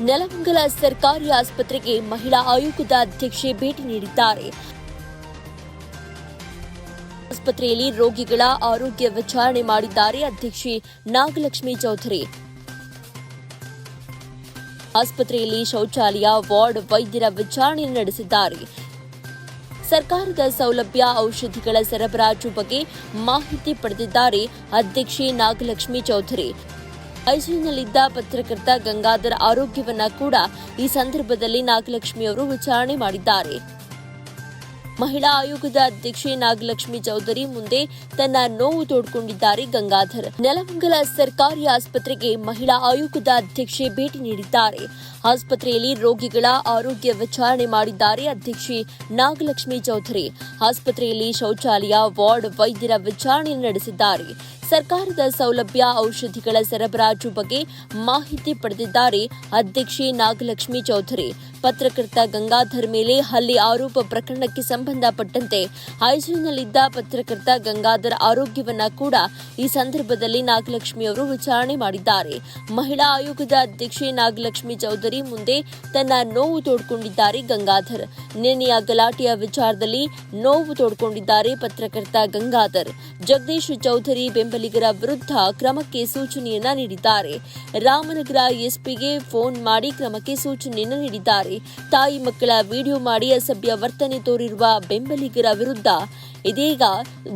ನೆಲಮಂಗಲ ಸರ್ಕಾರಿ ಆಸ್ಪತ್ರೆಗೆ ಮಹಿಳಾ ಆಯೋಗದ ಅಧ್ಯಕ್ಷೆ ಭೇಟಿ ನೀಡಿದ್ದಾರೆ. ಆಸ್ಪತ್ರೆಯಲ್ಲಿ ರೋಗಿಗಳ ಆರೋಗ್ಯ ವಿಚಾರಣೆ ಮಾಡಿದ್ದಾರೆ ಅಧ್ಯಕ್ಷೆ ನಾಗಲಕ್ಷ್ಮಿ ಚೌಧರಿ. ಆಸ್ಪತ್ರೆಯಲ್ಲಿ ಶೌಚಾಲಯ, ವಾರ್ಡ್ ವೈದ್ಯರ ವಿಚಾರಣೆ ನಡೆಸಿದ್ದಾರೆ. ಸರ್ಕಾರದ ಸೌಲಭ್ಯ, ಔಷಧಿಗಳ ಸರಬರಾಜು ಬಗ್ಗೆ ಮಾಹಿತಿ ಪಡೆದಿದ್ದಾರೆ ಅಧ್ಯಕ್ಷೆ ನಾಗಲಕ್ಷ್ಮಿ ಚೌಧರಿ. ಐಸಿಯುನಲ್ಲಿದ್ದ ಪತ್ರಕರ್ತ ಗಂಗಾಧರ್ ಆರೋಗ್ಯವನ್ನ ಕೂಡ ಈ ಸಂದರ್ಭದಲ್ಲಿ ನಾಗಲಕ್ಷ್ಮಿ ಅವರು ವಿಚಾರಣೆ ಮಾಡಿದ್ದಾರೆ. ಮಹಿಳಾ ಆಯೋಗದ ಅಧ್ಯಕ್ಷೆ ನಾಗಲಕ್ಷ್ಮಿ ಚೌಧರಿ ಮುಂದೆ ತನ್ನ ನೋವು ತೋಡ್ಕೊಂಡಿದ್ದಾರೆ ಗಂಗಾಧರ್. ನೆಲಮಂಗಲ ಸರ್ಕಾರಿ ಆಸ್ಪತ್ರೆಗೆ ಮಹಿಳಾ ಆಯೋಗದ ಅಧ್ಯಕ್ಷೆ ಭೇಟಿ ನೀಡಿದ್ದಾರೆ. ಆಸ್ಪತ್ರೆಯಲ್ಲಿ ರೋಗಿಗಳ ಆರೋಗ್ಯ ವಿಚಾರಣೆ ಮಾಡಿದ್ದಾರೆ ಅಧ್ಯಕ್ಷೆ ನಾಗಲಕ್ಷ್ಮಿ ಚೌಧರಿ. ಆಸ್ಪತ್ರೆಯಲ್ಲಿ ಶೌಚಾಲಯ, ವಾರ್ಡ್ ವೈದ್ಯರ ವಿಚಾರಣೆ ನಡೆಸಿದ್ದಾರೆ. ಸರ್ಕಾರದ ಸೌಲಭ್ಯ ಔಷಧಿಗಳ ಸರಬರಾಜು ಬಗ್ಗೆ ಮಾಹಿತಿ ಪಡೆದಿದ್ದಾರೆ. ಅಧ್ಯಕ್ಷೆ ನಾಗಲಕ್ಷ್ಮಿ ಚೌಧರಿ, ಪತ್ರಕರ್ತ ಗಂಗಾಧರ್ ಮೇಲೆ ಹಲ್ಲಿ ಆರೋಪ ಪ್ರಕರಣಕ್ಕೆ ಸಂಬಂಧಪಟ್ಟಂತೆ ಐಸಿಯುನಲ್ಲಿದ್ದ ಪತ್ರಕರ್ತ ಗಂಗಾಧರ್ ಆರೋಗ್ಯವನ್ನ ಕೂಡ ಈ ಸಂದರ್ಭದಲ್ಲಿ ನಾಗಲಕ್ಷ್ಮಿ ಅವರು ವಿಚಾರಣೆ ಮಾಡಿದ್ದಾರೆ. ಮಹಿಳಾ ಆಯೋಗದ ಅಧ್ಯಕ್ಷೆ ನಾಗಲಕ್ಷ್ಮಿ ಚೌಧರಿ ಮುಂದೆ ತನ್ನ ನೋವು ತೋಡ್ಕೊಂಡಿದ್ದಾರೆ ಗಂಗಾಧರ್. ನಿನ್ನೆಯ ಗಲಾಟೆಯ ವಿಚಾರದಲ್ಲಿ ನೋವು ತೋಡ್ಕೊಂಡಿದ್ದಾರೆ ಪತ್ರಕರ್ತ ಗಂಗಾಧರ್. ಜಗದೀಶ್ ಚೌಧರಿ ಬೆಂಬಲಿಗರ ವಿರುದ್ಧ ಕ್ರಮಕ್ಕೆ ಸೂಚನೆಯನ್ನ ನೀಡಿದ್ದಾರೆ. ರಾಮನಗರ ಎಸ್ಪಿಗೆ ಫೋನ್ ಮಾಡಿ ಕ್ರಮಕ್ಕೆ ಸೂಚನೆಯನ್ನ ನೀಡಿದ್ದಾರೆ. ತಾಯಿ ಮಕ್ಕಳ ವಿಡಿಯೋ ಮಾಡಿ ಅಸಭ್ಯ ವರ್ತನೆ ತೋರಿರುವ ಬೆಂಬಲಿಗರ ವಿರುದ್ಧ ಇದೀಗ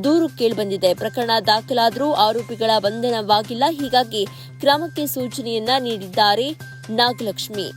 ದೂರು ಕೇಳಿಬಂದಿದೆ. ಪ್ರಕರಣ ದಾಖಲಾದರೂ ಆರೋಪಿಗಳ ಬಂಧನವಾಗಿಲ್ಲ. ಹೀಗಾಗಿ ಕ್ರಮಕ್ಕೆ ಸೂಚನೆಯನ್ನ ನೀಡಿದ್ದಾರೆ ನಾಗಲಕ್ಷ್ಮಿ.